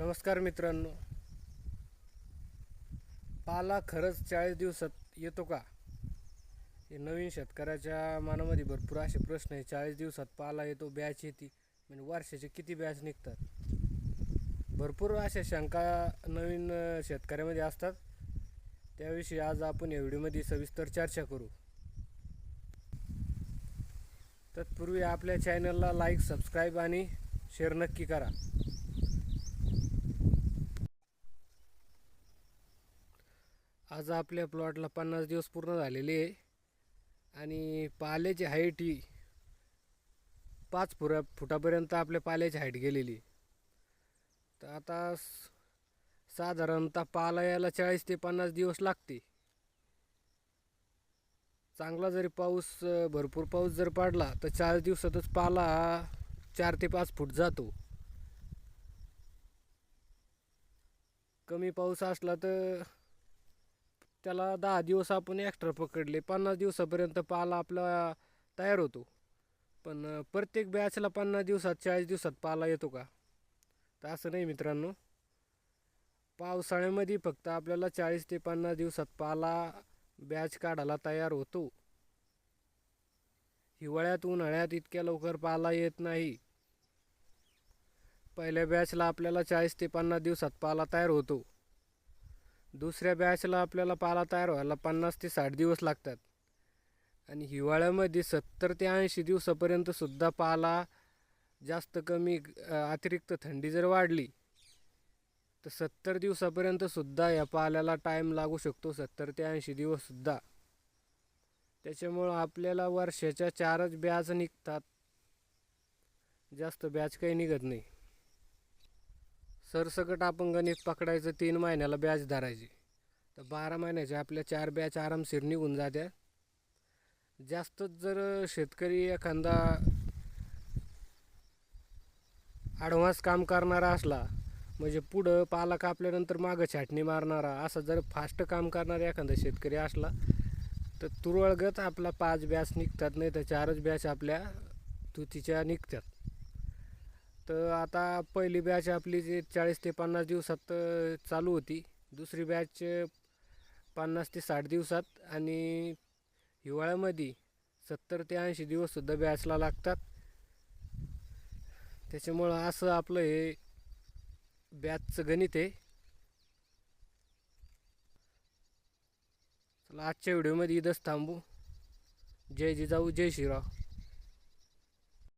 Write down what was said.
नमस्कार मित्रांनो. पाला खरंच चाळीस दिवसात येतो का? हे नवीन शेतकऱ्याच्या मनामध्ये भरपूर असे प्रश्न आहे. चाळीस दिवसात पाला येतो बॅच येते म्हणजे वर्षाचे किती बॅच निघतात? भरपूर अशा शंका नवीन शेतकऱ्यामध्ये असतात. त्याविषयी आज आपण या व्हिडिओमध्ये सविस्तर चर्चा करू. तत्पूर्वी आपल्या चॅनलला लाईक सबस्क्राईब आणि शेअर नक्की करा. आज आपल्या प्लॉटला पन्नास दिवस पूर्ण झालेले आहे. आणि पाल्याची हाईट ही पाच फुरा फुटापर्यंत आपल्या पाल्याची हाईट गेलेली तर आता साधारणतः पाला यायला चाळीस ते पन्नास दिवस लागते. चांगला जरी पाऊस भरपूर पाऊस जर पडला तर चाळीस दिवसातच पाला हा चार ते पाच फूट जातो. कमी पाऊस असला तर त्याला दहा दिवस आपण एक्स्ट्रा पकडले. पन्नास दिवसापर्यंत पाला आपला तयार होतो. पण प्रत्येक बॅचला पन्नास दिवसात चाळीस दिवसात पाला येतो का? तर असं नाही मित्रांनो. पावसाळ्यामध्ये फक्त आपल्याला चाळीस ते पन्नास दिवसात पाला बॅच काढायला तयार होतो. हिवाळ्यात उन्हाळ्यात इतक्या लवकर पाला येत नाही. पहिल्या बॅचला आपल्याला चाळीस ते पन्नास दिवसात पाला तयार होतो. दुसऱ्या बॅचला आपल्याला पाला तयार व्हायला पन्नास ते साठ दिवस लागतात. आणि हिवाळ्यामध्ये सत्तर ते ऐंशी दिवसापर्यंतसुद्धा पाला जास्त कमी अतिरिक्त थंडी जर वाढली तर सत्तर दिवसापर्यंतसुद्धा या पाल्याला टाईम लागू शकतो सत्तर ते ऐंशी दिवससुद्धा त्याच्यामुळं आपल्याला वर्षाच्या चारच बॅच निघतात. जास्त बॅच काही निघत नाही. सरसकट आपण गणित पकडायचं तीन महिन्याला बॅच धरायची. तर बारा महिन्याच्या आपल्या चार बॅच आरामशीर निघून जात्या. जास्तच जर शेतकरी एखादा ॲडव्हान्स काम करणारा असला म्हणजे पुढं पाला कापल्यानंतर मागं छाटणी मारणारा असा जर फास्ट काम करणारा एखादा शेतकरी असला तर तुरळगत आपला पाच बॅच निघतात नाही तर चारच बॅच आपल्या तुतीच्या निघतात. तर आता पहिली बॅच आपली जे चाळीस ते पन्नास दिवसात चालू होती. दुसरी बॅच पन्नास ते साठ दिवसात आणि हिवाळ्यामध्ये सत्तर ते ऐंशी दिवससुद्धा बॅचला लागतात. त्याच्यामुळं असं आपलं हे बॅचचं गणित आहे. चला आजच्या व्हिडिओमध्ये इथंच थांबू. जय जिजाऊ जय श्रीराव.